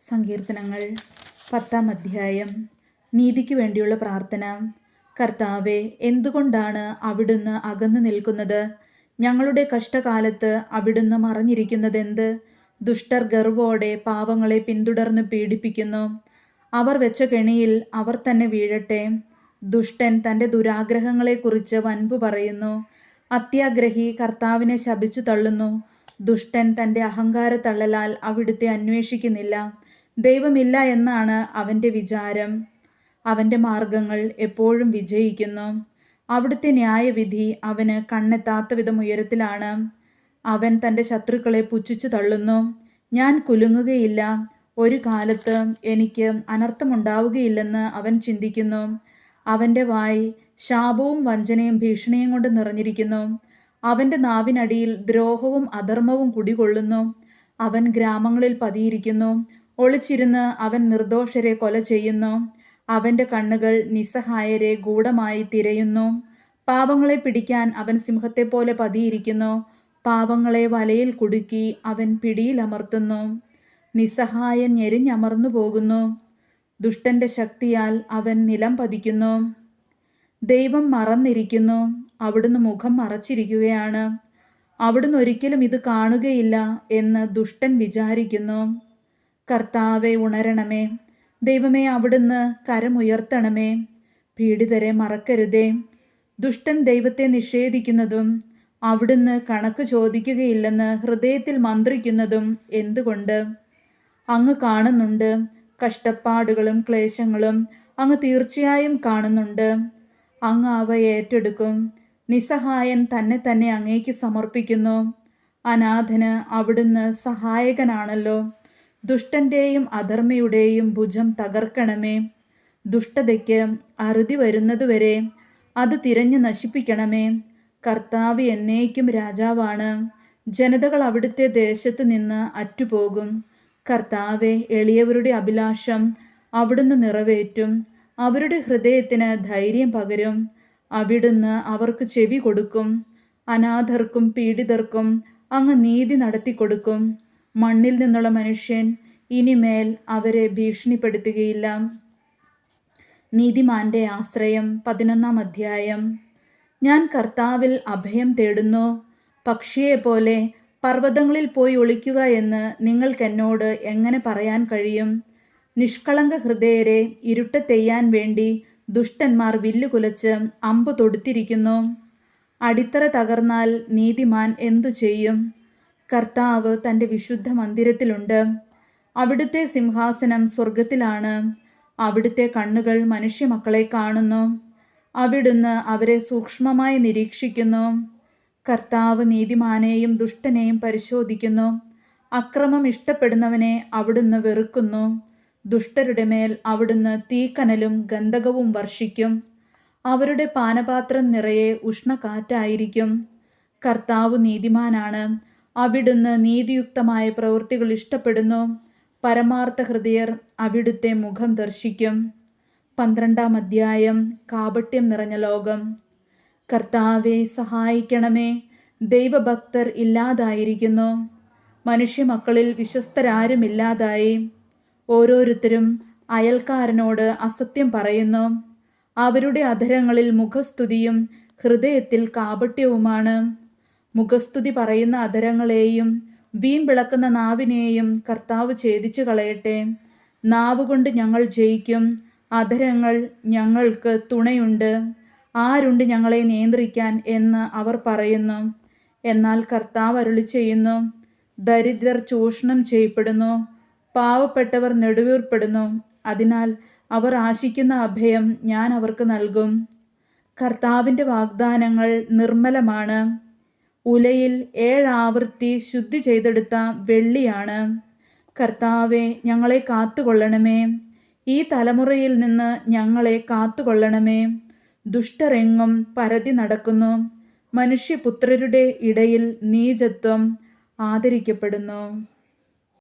സങ്കീർത്തനങ്ങൾ. പത്താം അധ്യായം. നീതിക്ക് വേണ്ടിയുള്ള പ്രാർത്ഥന. കർത്താവെ എന്തുകൊണ്ടാണ് അവിടുന്ന് അകന്നു നിൽക്കുന്നത്? ഞങ്ങളുടെ കഷ്ടകാലത്ത് അവിടുന്ന് മറഞ്ഞിരിക്കുന്നതെന്ത്? ദുഷ്ടർ ഗർവോടെ പാവങ്ങളെ പിന്തുടർന്ന് പീഡിപ്പിക്കുന്നു. അവർ വെച്ച കെണിയിൽ അവർ തന്നെ വീഴട്ടെ. ദുഷ്ടൻ തന്റെ ദുരാഗ്രഹങ്ങളെക്കുറിച്ച് വൻപു പറയുന്നു. അത്യാഗ്രഹി കർത്താവിനെ ശപിച്ചു തള്ളുന്നു. ദുഷ്ടൻ തന്റെ അഹങ്കാര തള്ളലാൽ അവിടുത്തെ അന്വേഷിക്കുന്നില്ല. ദൈവമില്ല എന്നാണ് അവന്റെ വിചാരം. അവന്റെ മാർഗങ്ങൾ എപ്പോഴും വിജയിക്കുന്നു. അവിടുത്തെ ന്യായവിധി അവന് കണ്ണെത്താത്ത വിധം ഉയരത്തിലാണ്. അവൻ തന്റെ ശത്രുക്കളെ പുച്ഛിച്ചു തള്ളുന്നു. ഞാൻ കുലുങ്ങുകയില്ല. ഒരു കാലത്ത് എനിക്ക് അനർത്ഥമുണ്ടാവുകയില്ലെന്ന് അവൻ ചിന്തിക്കുന്നു. അവന്റെ വായി ശാപവും വഞ്ചനയും ഭീഷണിയും കൊണ്ട് നിറഞ്ഞിരിക്കുന്നു. അവന്റെ നാവിനടിയിൽ ദ്രോഹവും അധർമ്മവും കുടികൊള്ളുന്നു. അവൻ ഗ്രാമങ്ങളിൽ പതിയിരിക്കുന്നു. ഒളിച്ചിരുന്ന് അവൻ നിർദോഷരെ കൊല ചെയ്യുന്നു. അവന്റെ കണ്ണുകൾ നിസ്സഹായരെ ഗൂഢമായി തിരയുന്നു. പാവങ്ങളെ പിടിക്കാൻ അവൻ സിംഹത്തെ പോലെ പതിയിരിക്കുന്നു. പാവങ്ങളെ വലയിൽ കുടുക്കി അവൻ പിടിയിലമർത്തുന്നു നിസ്സഹായൻ ഞെരിഞ്ഞമർന്നു പോകുന്നു. ദുഷ്ടന്റെ ശക്തിയാൽ അവൻ നിലം പതിക്കുന്നു. ദൈവം മറന്നിരിക്കുന്നു. അവിടുന്ന് മുഖം മറച്ചിരിക്കുകയാണ്. അവിടുന്ന് ഒരിക്കലും ഇത് കാണുകയില്ല എന്ന് ദുഷ്ടൻ വിചാരിക്കുന്നു. കർത്താവെ ഉണരണമേ. ദൈവമേ അവിടുന്ന് കരമുയർത്തണമേ പീഡിതരെ മറക്കരുതേ. ദുഷ്ടൻ ദൈവത്തെ നിഷേധിക്കുന്നതും അവിടുന്ന് കണക്ക് ചോദിക്കുകയില്ലെന്ന് ഹൃദയത്തിൽ മന്ത്രിക്കുന്നതും എന്തുകൊണ്ട്? അങ്ങ് കാണുന്നുണ്ട് കഷ്ടപ്പാടുകളും ക്ലേശങ്ങളും അങ്ങ് തീർച്ചയായും കാണുന്നുണ്ട്. അങ്ങ് അവ ഏറ്റെടുക്കും. നിസ്സഹായൻ തന്നെ തന്നെ അങ്ങേക്ക് സമർപ്പിക്കുന്നു. അനാഥന് അവിടുന്ന് സഹായകനാണല്ലോ. ദുഷ്ടന്റെയും അധർമ്മയുടെയും ഭുജം തകർക്കണമേ. ദുഷ്ടതയ്ക്ക് അറുതി വരുന്നതുവരെ അത് തിരഞ്ഞു നശിപ്പിക്കണമേ. കർത്താവ് എന്നേക്കും രാജാവാണ്. ജനതകൾ അവിടുത്തെ ദേശത്തു നിന്ന് അറ്റുപോകും. കർത്താവെ എളിയവരുടെ അഭിലാഷം അവിടുന്ന് നിറവേറ്റും. അവരുടെ ഹൃദയത്തിന് ധൈര്യം പകരും. അവിടുന്ന് അവർക്ക് ചെവി കൊടുക്കും. അനാഥർക്കും പീഡിതർക്കും അങ്ങ് നീതി നടത്തിക്കൊടുക്കും. മണ്ണിൽ നിന്നുള്ള മനുഷ്യൻ ഇനിമേൽ അവരെ ഭീഷണിപ്പെടുത്തുകയില്ല. നീതിമാന്റെ ആശ്രയം പതിനൊന്നാം അധ്യായം. ഞാൻ കർത്താവിൽ അഭയം തേടുന്നു. പക്ഷിയെ പോലെ പർവതങ്ങളിൽ പോയി ഒളിക്കുക എന്ന് നിങ്ങൾക്കെന്നോട് എങ്ങനെ പറയാൻ കഴിയും? നിഷ്കളങ്ക ഹൃദയരെ ഇരുട്ടത്തെയ്യാൻ വേണ്ടി ദുഷ്ടന്മാർ വില്ലുകുലച്ച് അമ്പ് തൊടുത്തിരിക്കുന്നു. അടിത്തറ തകർന്നാൽ നീതിമാൻ എന്തു ചെയ്യും? കർത്താവ് തന്റെ വിശുദ്ധ മന്ദിരത്തിലുണ്ട്. അവിടുത്തെ സിംഹാസനം സ്വർഗത്തിലാണ് അവിടുത്തെ കണ്ണുകൾ മനുഷ്യമക്കളെ കാണുന്നു. അവിടുന്ന് അവരെ സൂക്ഷ്മമായി നിരീക്ഷിക്കുന്നു. കർത്താവ് നീതിമാനെയും ദുഷ്ടനെയും പരിശോധിക്കുന്നു. അക്രമം ഇഷ്ടപ്പെടുന്നവനെ അവിടുന്ന് വെറുക്കുന്നു. ദുഷ്ടരുടെ മേൽ അവിടുന്ന് തീക്കനലും ഗന്ധകവും വർഷിക്കും. അവരുടെ പാനപാത്രം നിറയെ ഉഷ്ണക്കാറ്റായിരിക്കും കർത്താവ് നീതിമാനാണ്. അവിടുന്ന് നീതിയുക്തമായ പ്രവൃത്തികൾ ഇഷ്ടപ്പെടുന്നു. പരമാർത്ഥ ഹൃദയർ അവിടുത്തെ മുഖം ദർശിക്കും. പന്ത്രണ്ടാം അധ്യായം കാപട്യം നിറഞ്ഞ ലോകം. കർത്താവെ സഹായിക്കണമേ. ദൈവഭക്തർ ഇല്ലാതായിരിക്കുന്നു. മനുഷ്യമക്കളിൽ വിശ്വസ്തരാരുമില്ലാതായി. ഓരോരുത്തരും അയൽക്കാരനോട് അസത്യം പറയുന്നു. അവരുടെ അധരങ്ങളിൽ മുഖസ്തുതിയും ഹൃദയത്തിൽ കാപട്യവുമാണ്. മുഖസ്തുതി പറയുന്ന അധരങ്ങളെയും വീമ്പിളക്കുന്ന നാവിനെയും കർത്താവ് ഛേദിച്ചു കളയട്ടെ. നാവുകൊണ്ട് ഞങ്ങൾ ജയിക്കും. അധരങ്ങൾ ഞങ്ങൾക്ക് തുണയുണ്ട്. ആരുണ്ട് ഞങ്ങളെ നിയന്ത്രിക്കാൻ എന്ന് അവർ പറയുന്നു. എന്നാൽ കർത്താവ് അരുളി ചെയ്യുന്നു. ദരിദ്രർ ചൂഷണം ചെയ്യപ്പെടുന്നു. പാവപ്പെട്ടവർ നെടുവീർപ്പെടുന്നു. അതിനാൽ അവർ ആശിക്കുന്ന അഭയം ഞാൻ അവർക്ക് നൽകും. കർത്താവിന്റെ വാഗ്ദാനങ്ങൾ നിർമ്മലമാണ്. ഉലയിൽ ഏഴാവൃത്തി ശുദ്ധി ചെയ്തെടുത്ത വെള്ളിയാണ്. കർത്താവെ ഞങ്ങളെ കാത്തുകൊള്ളണമേ. ഈ തലമുറയിൽ നിന്ന് ഞങ്ങളെ കാത്തുകൊള്ളണമേ. ദുഷ്ടരെങ്ങും പരതി നടക്കുന്നു. മനുഷ്യപുത്രരുടെ ഇടയിൽ നീചത്വം ആദരിക്കപ്പെടുന്നു.